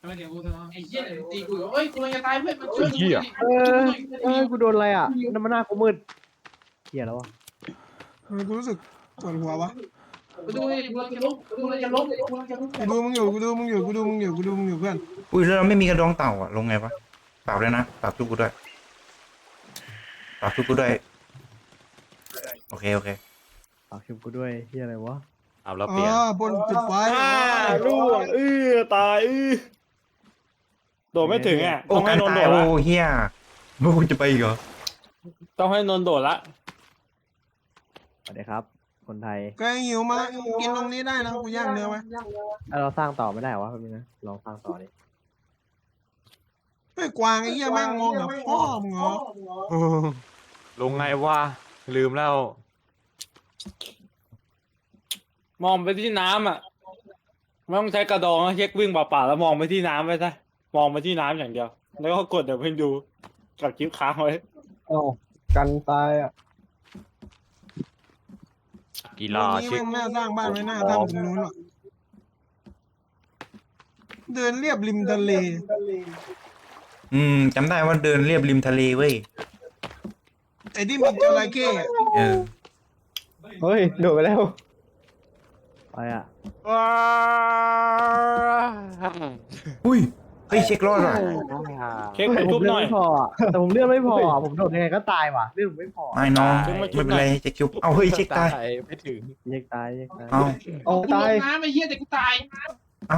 ไอ้เหี้ยตีกูเอ้ยกูจะตายเพื่อนมันช่วยกูเออเออกูโดนอะไรอะน้ำมันหน้ากูมืดเหี้ยแล้ววะทำไมกูรู้สึกปวดหัววะกูดูกูจะล้มกูจะล้มกูจะล้มกูดูมึงอยู่กูดูมึงอยู่กูดูมึงอยู่กูดูมึงอยู่เพื่อนอุ้ยแล้วเราไม่มีกระดองเต่าอะลงไงวะเปล่าด้วยนะเปล่าทุกกูด้วยเปล่าทุกกูด้วยโอเคโอเคฝากชุบกูด้วยเหี้ยอะไรวะ เอาแล้วอ๋เปลี่ยน อบนจุดไฟ อ่าร่วงเออตายเออ โดดไม่ถึงอะ โอ้ต้องให้การนนท์ตาโดยดโอ้ละเฮียโอ้จะไปอีกเหรอต้องให้นนท์โดดละ สวัสดีครับ คนไทยก็หิวมากินตรงนี้ได้นะกูย่างเนื้อไว้เอ้ยเราสร้างต่อไม่ได้เหรอวะแป๊บนึงนะลองสร้างต่อดิเฮ้ยกวางไอ้เหี้ยแม่งมองกับพ่อมึงเหรอลงไงวะลืมแล้วมองไปที่น้ำอะไม่ต้องใช้กระดองนะเช็ควิ่งเปล่าๆแล้วมองไปที่น้ำไว้ซะ มองไปที่น้ำอย่างเดียว แล้วก็กดเดี๋ยวเพิ่งดูกับคลิปค้างไว้เอ้ากันตายอะกีตรฬางนี้ชิแม่คงน่าสร้างบ้านไว้หน้าถ้ำตรงนู้นหรอเดินเรียบริมทะเล อืมจำได้ว่าเดินเรียบริมทะเลเว้ยไอ้ที่มีจระเข้อะเออเฮ้ยโดดไปแล้วไปอะว้าอุ้ย เฮ้ยเช็ครอดว่ะเช็คแต่ไปผทุมบเลืหอดน่อยไม่พออะแต่ผมเลือดไม่พออะผมโดดยังไงก็ตายว่ะเลือดผมไม่พอไม่น้องชุบมาชุไม่บเป็นไรหน่อยเช็คชุบเอาเฮ้ยเช็คตายไม่ถึงแยกตายแยกตายเอาเอากูตายน้ำไอ้เหี้ยแต่กูตายเอ้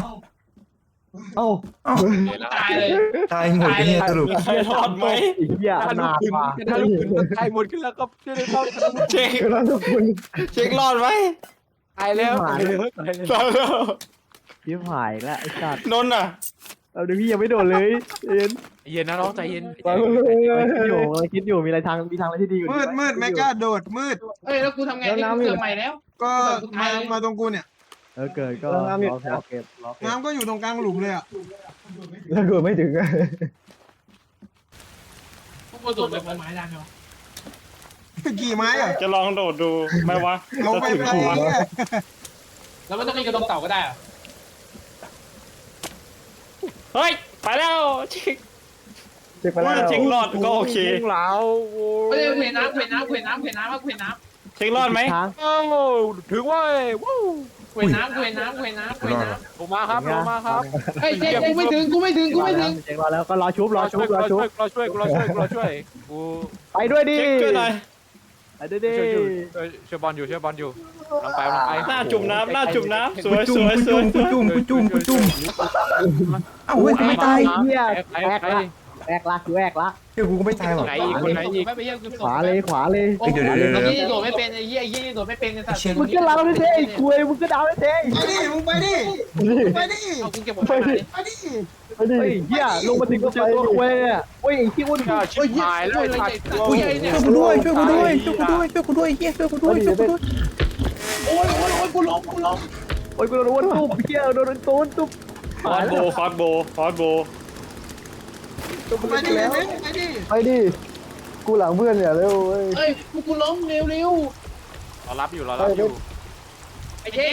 าเอาเดี๋ยวแล้วตายเลยตายหมดไปเนี่ยสรุปมีใครรอดไหมไอ้เหี้ยถ้าลูนากนขึ้นว่ะถ้าลูกขึ้นก็ใครหมดขึ้นแล้วก็ช่วยได้ต้องเช็คแล้วทุกคนเช็ครอดไหมตายแล้วหายรอดแล้วชิบหายแล้วไอ้สัตว์นนท์อะ เอาเดี๋ยวพี่ยังไม่โดดเลยเอ็นเย็นนะน้องใจเย็นคิดอยู่คิดอยู่มีอะไรทางมีทางอะไรที่ดีกว่ามืนี้ดมืดไม่กล้าโดดมืดเอ้ยแล้วกูทำไงที่กูเกิดใหม่แล้ว ก็มามาตรงกูเนี่ยเออเกิดก็รอรอเก็บรอเก็บน้ำก็อยู่ตรงกลางหลุมเลยอะแล้วเกิดไม่ถึงพวกกูโดดแบบไม้ดังเนาะกี่ไม้อะจะลองโดดดูไหมวะเอาไปจะถึงไปหัวเนี่ยแล้วมันต้องมีกระดองเต่าก็ได้อะ เฮ้ย ไปแล้วเช็คเช็คไปแล้วเช็ครอดก็โอเคยิงเหลาโอ้ไม่ได้เห็นน้ำเห็นน้ำเห็นน้ำเห็นน้ำเห็นน้เช็ครอดไหมทางเอ้าถึงเว้ยวู้ำเห็นน้ำเห็นน้ำเห็นน้ำเห็นน้ลงมาครับลงมาครับำเฮ้ยเจ๊กูไม่ถึงกูไม่ถึงกูไม่ถึงเช็ครอแล้วก็รอชุบรอชุบรอเราชุช่บวยเราช่วยเราช่วยเราช่วยกูไปด้วยดิเช็คช่วยหน่อย ไปด้วยดิช่วยอยู่ช่วยช่วยบอลอยู่ช่วยบอลอยู่ลงไปลงไปหน้าจุ่มน้ำหน้าจุ่มน้ำสวยจุ่สมวยสจุ่วยมกูจุ่มกูจุ่มกูจุ่มเอ้าเฮ้ยกูไม่ตายเหี้ยใครแอกใครละ แอกละคือแอกละเฮ้ยกูก็ไม่ตายหรอกไหนอีกคนไหนอีกไม่ไปเยี่ยมกูขวาเลยขวาเลยโอ้โหเมื่อกี้โดดไม่เป็นไอ้เหี้ยไอ้เหี้ยโดดไม่เป็นไอ้สัตว์มึงก็เราได้เท่คุยมึงก็ดาวได้เท่ไปดิมึงไปดิไปดิเอากูเก็บผมไปไหนไปดิเฮ้ยเหี้ยลงมาถึงก็เจอตัวคุยอะโอ้ยไอ้ขี้อ้วนอ่าชิบหายแล้วไอ้สัตว์อุ้ยช่วยกูด้วยช่วยกูด้วยช่วยกูด้วยช่วยกูด้วยเฮียช่วยกูด้วยช่วยกูด้วยโอ้ยโอ้ยโอ้ยกูล้มกูล้มโอ้ยกูโดนอ้วนตุ๊บเหี้ยโดนโดนตุ๊บคอร์สโบคอร์สโบคอร์สโบตุ๊บ ไปดิแล้วไปดิไปดิ กูหลังเพื่อนเนี่ยเร็วเว้ย เอ้ยกูล้มเร็วเร็วรอรับอยู่รอรับอยู่ไอ้เจ๊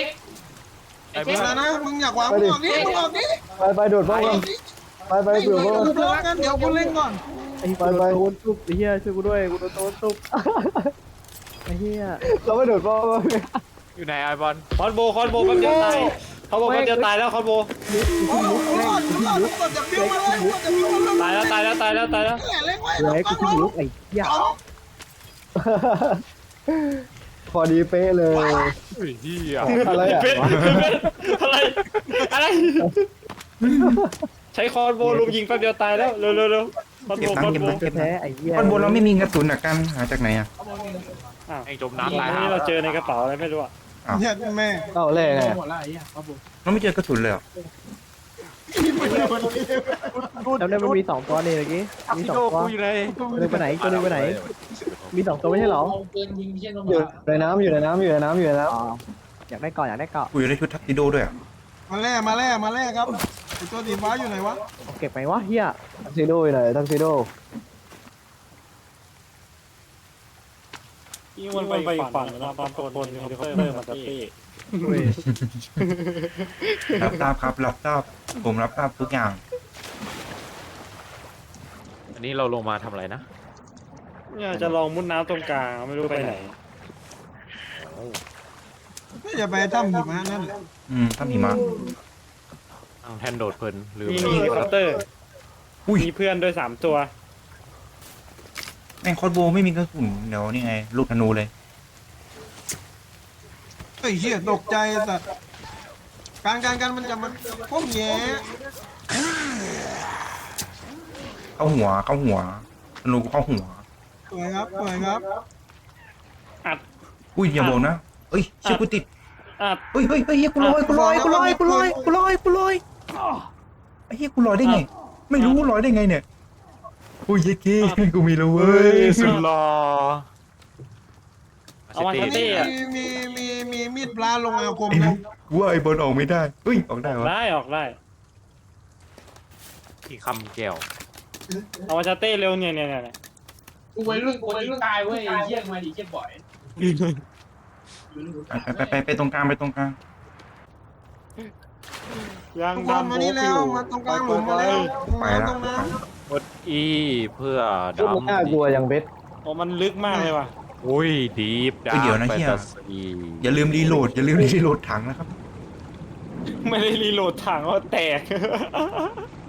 ไอ้เจ๊แล้วนะมึงอยากวางมึงออกดิมึงออกดิไปไปโดดบ้างออกดิไปไปไม่โดดไม่บ้างกูพร้อมกันเดี๋ยวกูเล่นก่อนไอ้ไปไปโดนตุ๊บไอ้เหี้ยช่วยกูด้วยกูโดนโดนตุ๊บไอ้เหี้ยเราไม่โดดบ้างอยู่ไหนไอ้บอลคอร์สโบคอร์สโบแป๊บเดียวตาย เขาบอกว่าจะตายแล้วคอร์สโบโอ้โหมึงก่อนมึงก่อนมึงก่อนจะบิ้วมาเลยมึงจะบิ้วมาเลยตายแล้วตายแล้วตายแล้วตายแล้วเนี่ยเล่นไว้เฮ้ยกูขึ้นลุกไอ้เหี้ยพอดีเป๊ะเลยอุ้ยเฮียอะไรอะเป็นอะไรอะไร ใช้คอร์สโบลุมยิงแป๊บเดียวตายแล้วเร็วเร็วเร็วคอร์สเก็โบบคตัองร์ค์สเก็บโบตังค์เก็บตังแพ้ค์ไอ้เหี้ยบอลบนเราไม่มีกระสุนอะกันหาจากไหนอะไอ้จมอัน้ำตายนนี้เราเจอในกระเป๋าอะไรไม่รู้อะ เนี่ยแม่เอาแรกไงหมดละไอ้เหี้ยครับผมเราไม่เจอกระสุนเลยเหรอจำได้มันมีสองตัวนี่เมื่อกี้มีพี่สองโดตัวกูอยู่ไหนตัวนึงไปไหนตัวนึงไปไหน มีสองตัวไม่ใช่หรอเอาเกินยิงเชี่ยนอยู่มาในน้ำอยู่ในน้ำอยู่ในน้ำอยู่ในน้ำอ๋ออยากได้เกาะอยากได้เกาะกูอยู่ในชุดทักซิโดด้วยอะมาแล่มาแล่มาแล่ครับไอ้ตัวสีฟ้าอยู่ไหนวะเก็บไปวะเฮียทักซิโดอยู่ไหนทักซิโด ยิ่งมันไปฝั่งนะตามตัวบนเฮลิคอปเตอร์มันจะเป้เว้ยรับทราบครับ รับทราบผมรับทราบทุกอย่าง อันนี้เราลงมาทำอะไรนะ เนี่ยจะลองมุดน้ำตรงกลางไม่รู้ไปไหนก็จะไปถ้ำหิมะนั่นแหละอืมถ้ามีมาทางแทนโดดเพลินลืมมีมีเฮลิคอปเตอร์อุ้ยมีเพื่อนด้วยสามตัวแม่งคอสโบไม่มีกระสุนเดี๋ยวนี่ไง ลูกธนูเลย ไอ้เหี้ยตกใจสัตว์การการการมันจะมันพ่มแย่เข้าหัว เข้าหัวธนูกูเข้าหัว สวยครับสวยครับอัด อุ้ยอย่าบอกนะเอ้ยเชื่อกูติดอัด เฮ้ยเฮ้ยเฮ้ยเฮ้ยกูลอยกูลอยกูลอยกูลอยกูลอยกูลอยไอ้เหี้ยกูลอยได้ไง ไม่รู้ลอยได้ไงเนี่ย อุ้ยเย้เก้กูมีแล้วเว้เฮ้ยยสุดหล่อเอามาเซอันตนี้ตี้ มีมีมีมีมีดปลาลงอาคมไอ้นะนี่กูว่าไอ้บอลออกไม่ได้เฮ้ยออกได้วะได้ออกได้ที่คำแก้วเอามาชาเต้เร็วเนี่ยเนี่ยเนี่ยกูวัยรุ่นกูวัยรุ่นตายเว้ยไอ้เหี้ยมาดิเหี้ยบ่อยไปไปไปไปตรงกลางไปตรงกลางยางทุกคนดำมานี่แล้วมาตรงกลางหลุมมาแล้วตรงไปนั้นละตรงนั้น กดอีเพื่อพวกมึงน่ากลัวดำยังเบสโอ้มันลึกมากเลยว่ะอุ้ยดีฟดาเฮ้ยเดี๋ยวนะเหี้ย อย่าลืมรีโหลดอย่าลืมรีโหลดถังนะครับ ไม่ได้รีโหลดถังว่าแตก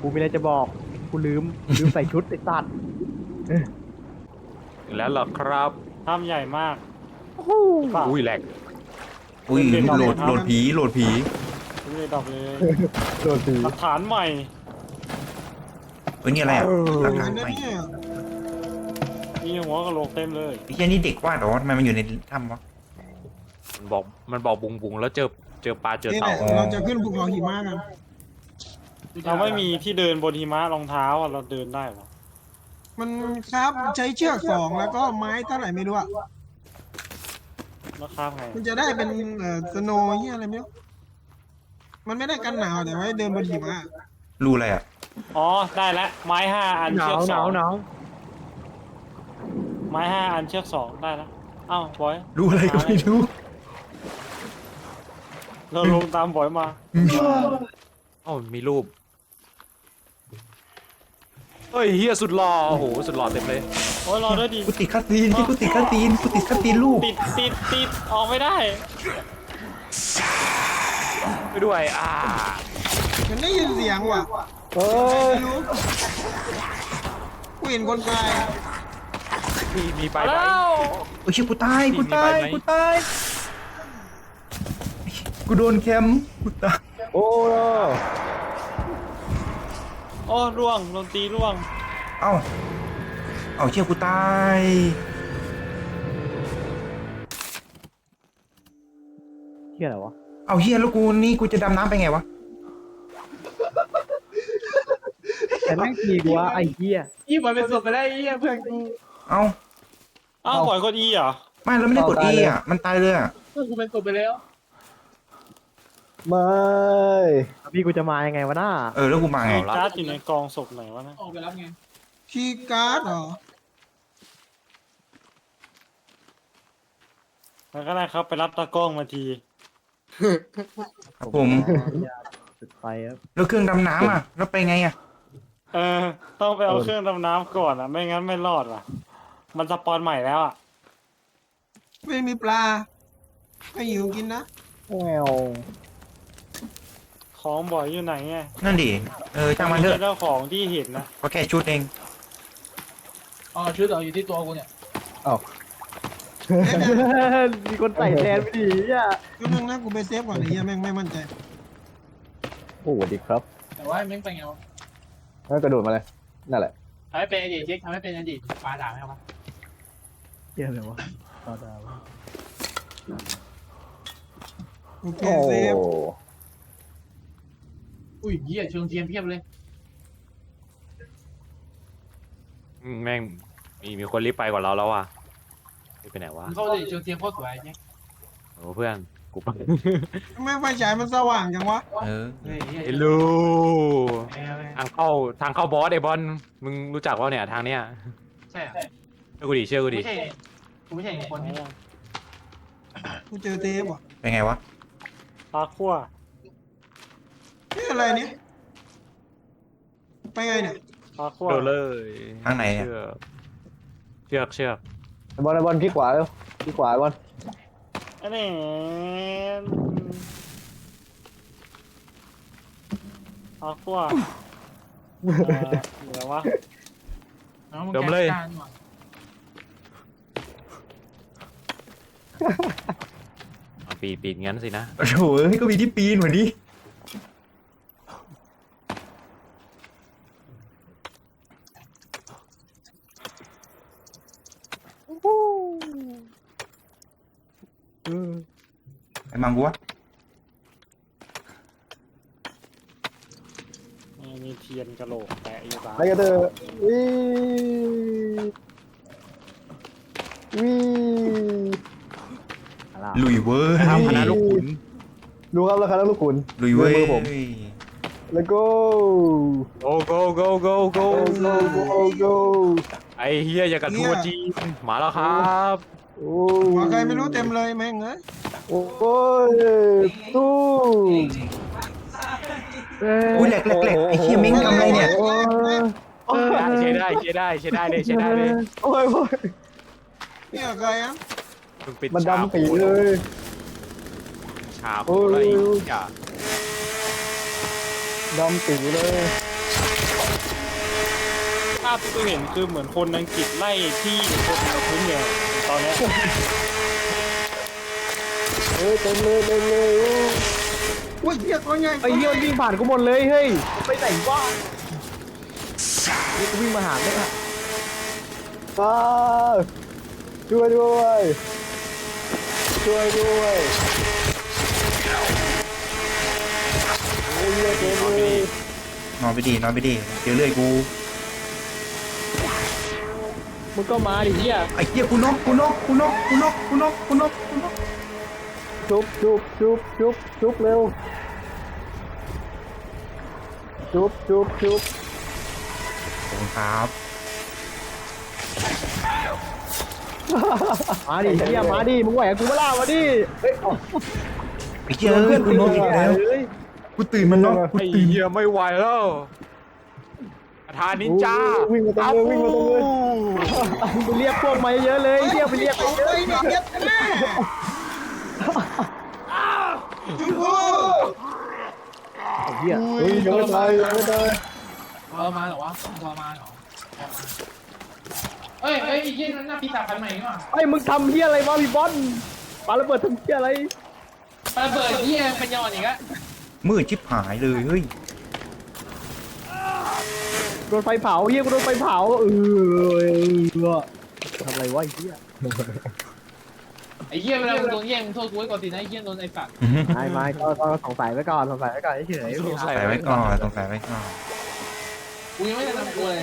กูมีอะไรจะบอก กูลืม ลืมใส่ชุดไอ้สัตว์แล้วเหรอครับถ้ำใหญ่มากอุ้ยแหลกอุ้ยเดี๋ยวโหลดเดี๋ยวโหลดผีโหลดผีเลยดอกเลยโดนตีหลักฐานใหม่ เฮ้ยนี่อะไรอะหลักฐานนั่นใหม่เนี่ยมีหัวกะโหลกเต็มเลยไอ้เหี้ยนี่เด็กวาดเหรอทำไมมันอยู่ในถ้ำวะ มันบอกมันบอกบุงบุงแล้วเจอเจอปลาเจอนี่แหเต่าละเราจะขึ้นภูเขาหิมะกันเราไม่มีที่เดินบนหิมะรองเท้าอะเราเดินได้ปะมันครับใช้เชือกสองแล้วก็ไม้เท่าไหร่ไม่รู้อะแล้วครับไงมันจะได้เป็นเอ่อสโนว์เหียอะไรไม่รู้มันไม่ได้กันหนาวแต่ว่าเดินบนหิมะรูอะไรอะ อ๋อได้แล้วไม้ห้าอันหนาเชือวกหสนาอวงหนาวไม้ห้าอันเชือกสองได้แล้วอ้าวบอยรูอะไรก็ไม่รู้เราลงตามบอยมาเอ้ามีรูปเฮ้ยเฮียสุดหล่อโอ้โหสุดหล่อเต็มเลยโอ้ยรอด้วยดิกูติดคัสซีนที่กูติดคัสซีนกูติดคัสซีนลูกติดติดติดออกไม่ได้ไปด้วยอ่ามันได้ยินเสียงว่ะ เอ้ยไม่รู้กูเห็นคนตายมีมีไปมาไหม แล้วโอ้ยชิบกูตายกูตายมีไปไหม กูตายกูโดนแคมกูตายโอ้ยโอ้ร่วงโดนตีร่วงเอ้าเอ้าเชี่ยกูตายเฮียอะไรวะ เอ้าเฮียแล้วกูนี่กูจะดำน้ำไปไงวะ แต่แม่งตีกูวะไอ้เฮียยี่บอยเป็นศพไปได้ไอ้เหี้ยเพื่อนกูเอ้าอ้าวบอยกดอีเหรอไม่เราไม่ได้กดเอา E ตายเลยอะ มันตายเลยอะเพื่อนกูเป็นศพไปแล้วไม่พี่กูจะมายังไงวะน้าเออแล้วกูมาไงมีการ์ดอยู่ในกองศพไหนวะนะออกไปรับไงคีย์การ์ดเหรอแล้วก็ได้ครับไปรับตากล้องมาทีครับผมจุดไฟครับแล้วเครื่องดำน้ำอะแล้วไปไงอะ เออ ต้องไปเอาเออเครื่องดำน้ำก่อนอะ ไม่งั้นไม่รอดว่ะ มันสปอนใหม่แล้วอะ ไม่มีปลาไม่หิวกินนะแมวของบ่อยอยู่ไหนไงนั่นดิ เออช่างมันเถอะเจ้าของที่เห็นนะ ก็แค่ชุดเอง อ๋อชุดเราอยู่ที่ตัวกูเนี่ย มีคนใส่แทนไม่ดีอะก็นึงนะกูไปเซฟก่อนไอ้เหี้ยแม่งไม่มั่นใจ โอ้สวัสดีครับ แต่ว่าแม่งเป็นไงวะ งั้นกระโดดมาเลย นั่นแหละ ทำให้เป็นอดีตเช็คทำให้เป็นอดีตปลาด่าไหมครับเฮียอะไรวะต่อดาวโอเคโอ้เซฟอุ้ยเหี้ยเชิงเทียมเพียบเลยอืมแม่งมีมีคนรีบไปกว่าเราแล้วว่ะรีบไปไหนวะมึงเข้าดิเชิงเทียมโคตรสวยเช็คโอ้เพื่อน กูไปทำไมไฟฉายมันสว่างจังวะเออเฮ้ยเหี้ยเฮลโลทางเข้าทางเข้าบอสไอ้บอลมึงรู้จักว่าเนี่ยทางเนี้ยใช่เหรอเชื่อกูดิเชื่อกูกูดิไม่ใช่กูไม่ใช่คนที่กูเจอเซฟว่ะเป็นไงวะปลาขั้วนี่อะไรเนี่ยไปไงเนี่ยปลาขั้วเดินเลยทางไหนเนี่ยเชือกเชือกเชือกไอ้บอลไอ้บอลคลิกขวาเร็วคลิกขวาไอ้บอล อันนี้ปลาขั้วเอ่อเหนือวะน้องมึงแกล้งการว่ะอะปีนปีนงั้นสินะโอ้โหเฮ้ยก็มีที่ปีนเหมือนดิ มังกูวะนี่มีเทียนกระโหลกแปะอยู่ตาไปกันเถอะวิวิอะไรลุยเว้ยทำคณะลูกขุนดูครับแล้วครับแล้วลูกขุนลุยเว้ย มือผม แล้วก็ go go go go go โกโกโกไอ้เฮียอย่ากระทัวจีนมาแล้วครับ โอ้หัวใครไม่รู้เต็มเลยแม่งเอ้ยโอ้ยตู้เอ้ยอุ้ยแหลกแหลกแหลกไอ้เฮียมิงทำอะไรเนี่ยโอ้ยใช้ได้ใช้ได้ใช้ได้ใช้ได้เลยใช้ได้เลยโอ้ยโอ้ยนี่ใครอะมึงปิดมันฉากดำปีเลยฉากโอะไรอย่าดำปีเลยภาพที่กูเห็นคือเหมือนคนอังกฤษไล่ที่คนกับพื้นเมืองตอนเนี้ยเฮ้ยเต็มเลยเต็มเลยโอ้ยอุ้ยเหี้ยตัวใหญ่ไอ้เหี้ยมันวิ่งผ่านกูหมดเลยเฮ้ยไปไหนวะนี่กูวิ่งมาหาไม่ทันอ้าวช่วยด้วยช่วยด้วยโอ้ยเยอะเต็มเลยนอนไปดีนอนไปดีเจอเรื่อยกู มึงก็มาดิเหี้ยไอ้เหี้ยกูนกกูนกกูนกกูนกกูนกกูนกกูนกชุบชุบชุบชุบชุบเร็วชุบชุบชุบขอบคุณครับมาดิเหี้ยมาดิมึงไหวกับกูเปะล่ามาดิเฮ้ยเอาไอ้เหี้ยเอ้ยกูนกอีกแล้วเฮ้ยกูตื่นมันนกกูไอ้ตื่นเฮียไม่ไหวแล้ว ประธานนินจาโอ้ยวิ่งมาเต็มเลยวิ่งมาเต็มเลยมึงไปเรียกพวกมาเยอะเลยเหี้ยไปเรียกไปเยอะไอ้เนี่ยเย็ดแม่ชมพู่เหี้ยเฮ้ยยังไม่ตายยังไม่ตายทรมานเหรอวะทรมานเหรอเอ้ยเอ้ยไอ้เหี้ยนั่นหน้าปีศาจพันธุ์ใหม่นี่หว่าไอ้ยมึงทำเหี้ยอะไรวะพี่บอลปาระเบิดทำเหี้ยอะไรระเบิดเหี้ยเป็นยอนอีกอะมืดชิบหายเลยเฮ้ย โดนไฟเผาเหี้ยกูโดนไฟเผาเออทำอะไรวะไอ้เหี้ยไอ้เหี้ยเวลามึงโดนแย่งมึงโทษกูไว้ก่อนสินะไอ้เหี้ยโดนไอ้สัตว์ไม่ไม่ก็ก็สงสัยไว้ก่อนสงสัยไว้ก่อนเฉยสงสัยใส่ไว้ก่อนต้องใส่ไว้ก่อนกูยังไม่ได้ทำกูเลย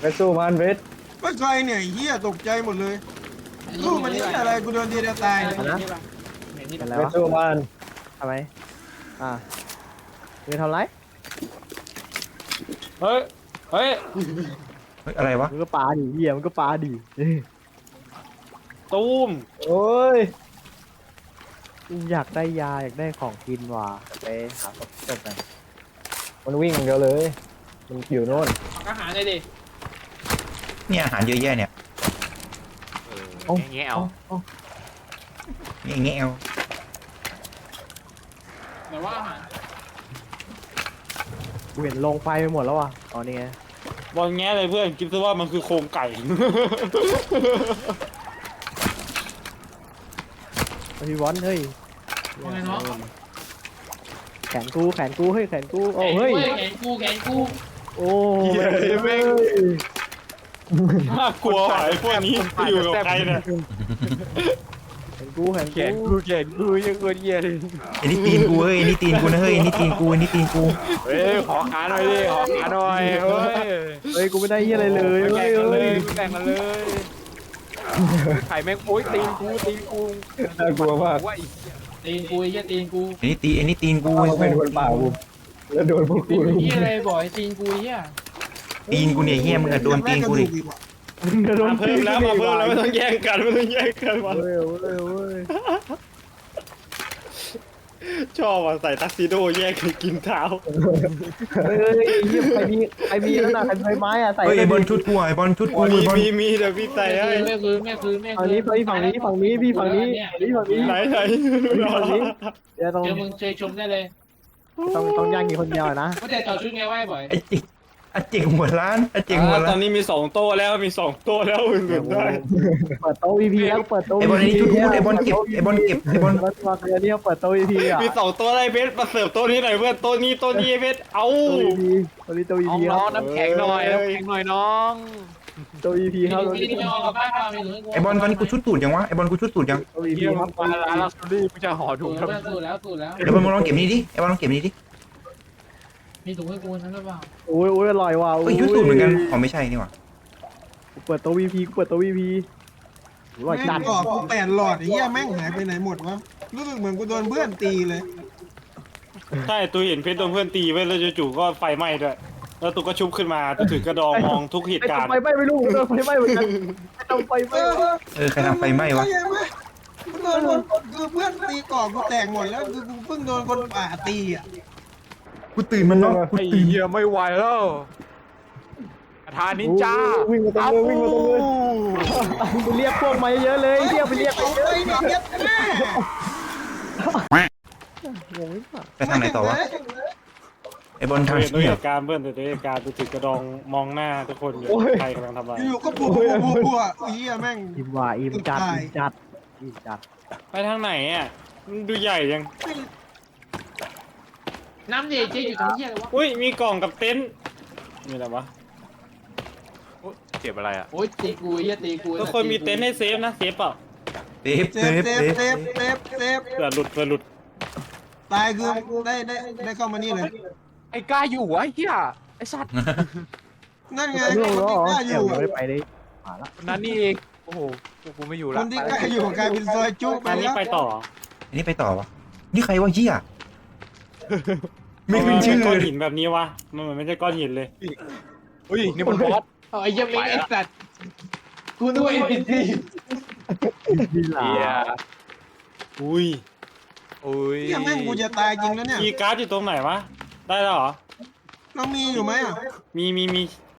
เวสสู้มันเวสว่ใครเนี่ยไอ้เหี้ยตกใจหมดเลยลูกมันนี่อะไรกูโดนทีเดียวตายเห็นนี่ปะเห็นนี่เป็นปะไรเวสวะสู้มันทำไมอ่า มึงทำไรเฮ้ย เฮ้ย เฮ้ยอะไรวะมึงก็ปาดิเหี้ยมึงก็ปาดิตูม โอ้ยอยากได้ยาอยากได้ของกินว่ะไปหาของเติมกันมันวิ่งอย่างเดียวเลย มันอยู่โน่นเอาอาหารเลยดิเนี่ยอาหารเยอะแยะเนี่ยเออแง่ๆเอานี่แง่เอาแต่ว่าอาหารกู เห็นลงไฟไปหมดแล้วว่ะอ๋อนี่ไงบอลแง่เลยเพื่อนคิดซะว่ามันคือโครงไก่ พี่บอลเฮ้ยว่าไงเนาะ แขนกูแขนกูเฮ้ยแขนกูโอ้เฮ้ยแขนกูแขนกูโอ้เหี้ยแม่ง น่ากลัวว่ะไอ้พวกนี้อยู่กับใครเนี่ย แขนกูแขนแขนกูกูแขนกูยังเกินเหี้ยเลยไอ้นี่ตีนกูเฮ้ยไอ้นี่ตีนกูนะเฮ้ยไอ้นี่ตีนกูไอ้นี่ตีนกูเฮ้ยขอขาหน่อยดิขอขาหน่อยเฮ้ยเฮ้ยกูไม่ได้เหี้ยอะไรเลยไม่เฮ้แข่ยงกันเลเฮ้ยยไม่แข่งกันเลยไข่แม่งโอ๊ยตีนกูตีนกูน่ากลัวมากว่าตีนกูไอ้เหี้ยตีนกูไอ้นี่ตีไอ้นี่ตีนกูกูเป็นคนป่ากูแล้วโดนพวกตีกูนลุมเหี้ยอะไรบ่อยตีนกูไอ้เหี้ยตีนกูเนี่ยเฮียมึงอะโดนตีนกูดิ แม่กระกอีกว่ะจะโดนมาเพิ่มแล้วมาเพิ่มแล้วไม่ต้องแย่งกันไม่ต้องแย่งกันมาเว้ยเว้ยเว้ยชอบอะใส่ทักซิโดแย่งกันกินเท้าเฮ้ยเฮ้ยใครมีใครมีนั่นน่ะใครมีใบไม้อะใส่เฮ้ยไปไอ้บอลดิชุดกูอะไอ้บอลชุดกูมีไอ้บอลมีมีเดี๋ยวพี่ใส่ให้ไม่คืนไม่คืนไม่ฝั่งคืนี้นฝั่งนี้ฝั่งนี้ฝั่งนี้พี่ฝั่งนี้ฝั่งนี้ฝั่งนี้ไหนไหนเดี๋ยวต้องเดี๋ยวมึงเชยชมได้เลยต้องต้องย่างกี่คนเดียวนะว่าแต่ต่อชุดไงไหวบ่อยไอ้จิกไอ้จิกหัวร้านไอ้จิกหัวตร้าอนนนี้มีสองโต๊ะแล้วมีสองโต๊ะแล้วอื่นๆได้เปิดโต๊ะ VP แล้วเปิดโต๊ะ ไอ้บอลนี่ชุดกูไอ้บอลเก็บไอ้บอลเก็บไอ้บอลมาตัวเดียวเนี่ยเปิดโต๊ะ VP อะมีสองโต๊ะอะไรเพชรมาเสิร์ฟโต๊ะนี้หน่อยเพื่อนโต๊ะนี้โต๊ะนี้เพชรเอาโต๊ะ VP ตัวนี้โต๊ะ น้อง VP คน้รัองบน้ำแข็งหน่อยน้ำแข็งหน่อยน้องโต๊ะ VP ครับโต๊ะที่ VP ที่ไม่ออกกับบ้านมาไม่ถึงไอ้บอลตอนนี้กูชุดตูดยังวะไอ้บอลกูชุดตูดยังโต๊ะ VP เยี่ยมครับ มาร้านลักชัวรี่มึงจะห่อถุสูงตทำไมแล้วสูตรแล้วสูตรแล้วไอ้บอลมึงลองเก็บนี่ดิไอ้บอลลองเก็บนี่ดิ มีถุงให้กูนั้นหรือเปล่าโอ้ยโอ้ยอร่อยว่ะเฮ้ยชุดตูดเหมือนกันอ๋อไม่ใช่นี่หว่าเปิดโต๊ะ VP เปิดโต๊ะ VP อร่อยแม่จัดงกรอบกูแปดหลอดไอ้เหี้ยแม่งหายไปไหนหมดวะรู้สึกเหมือนกูโดนเพื่อนตีเลยใช่ตัวเห็นเพชรโดนเพื่อนตีไว้แล้วจู่ๆก็ไฟไหม้ด้วย แล้วตัวก็ชุบขึ้นมาตัวถือกระดองมองทุกเหตุไอ้การณ์ ไฟไหม้ไม่รู้โดนไฟไหม้เหมือนกันโดนไฟไหเอม้อเออใครทำไฟไหม้วะเข้าใจไหมกูโดนคนคือเพื่อนตีกรอบกูแตกหมดแล้วคือกูเพิ่งโดนคนป่าตีอะ กูตื่นมันเนาะกูไอ้ตื่นเหี้ยไม่ไหวแล้วประธานนินจาวิ่งมาตรงเลยวิ่งมาตรงเลย ไปเรียกพวกมาเยอะเลยเรียกไปเรียกไปเอาเยไปอะเนี่ยเย็ดแม่งงไหมปะไปทางไหนต่อวะไอ้บอลทางเห็นตัวเชี่เหยตุการณ์เพื่อนแต่ตัวเหตุการณ์ตัวถือกระดองมองหน้าทุกคนอยู่ใครกำลังทำอะไรอยู่ๆก็บัวบัวบัวบัวไอ้เหี้ยแม่ง อิ่มว่ะอิ่มจัดอิ่มจัดอิ่มจัดไปทางไหนอะมันดูใหญ่ยัง น้ำเดชเจ๊อยู่ตรงเที่ยเลยวะอุ้ยมีกล่องกับเต็นท์มีอะไรวะเก็บอะไรอะโอ้ยตีกูเฮียตีกูทุกคนมีเต็นท์ให้เซฟนะเซฟเปล่าเซฟเซเซฟฟเซเซฟฟเซฟเซฟเซฟเผื่อหลุดเผื่อหลุดตายคือได้ได้ได้เข้ามานี่เลย ไอ้กล้าอยู่วะไอ้เหี้ยไอ้สัตว์ นั่นไงไม่คนรู้ที่หรอกล้าอเดี๋ยวยู่ไม่ได้ไปเลยมาละคนนั้นนี่เองโอ้โหกูไม่อยู่คแล้วนที่กล้าอยู่กลายเป็นซอยจุไปอันนี้แล้วไปต่ออันนี้ไปต่อวะนี่ใครวะเหี้ย ไม่ขึ้นทำชื่อเป็นก้อนเลยหินแบบนี้วะ มันเหมือนไม่ใช่ก้อนหินเลยอุ้ยนี่มันบอสเอาไอ้เหี้ยเมงไอ้สัตว์กูนึกว่าเอ็นพีซีดีหลาเหี้ยอุ้ยอุ้ยเนี่ยแม่งกูจะตายจริงแล้วเนี่ยคีย์การ์ดอยู่ตรงไหนวะ ได้แล้วเหรอ เรามีอยู่ไหมอะ มีมีมี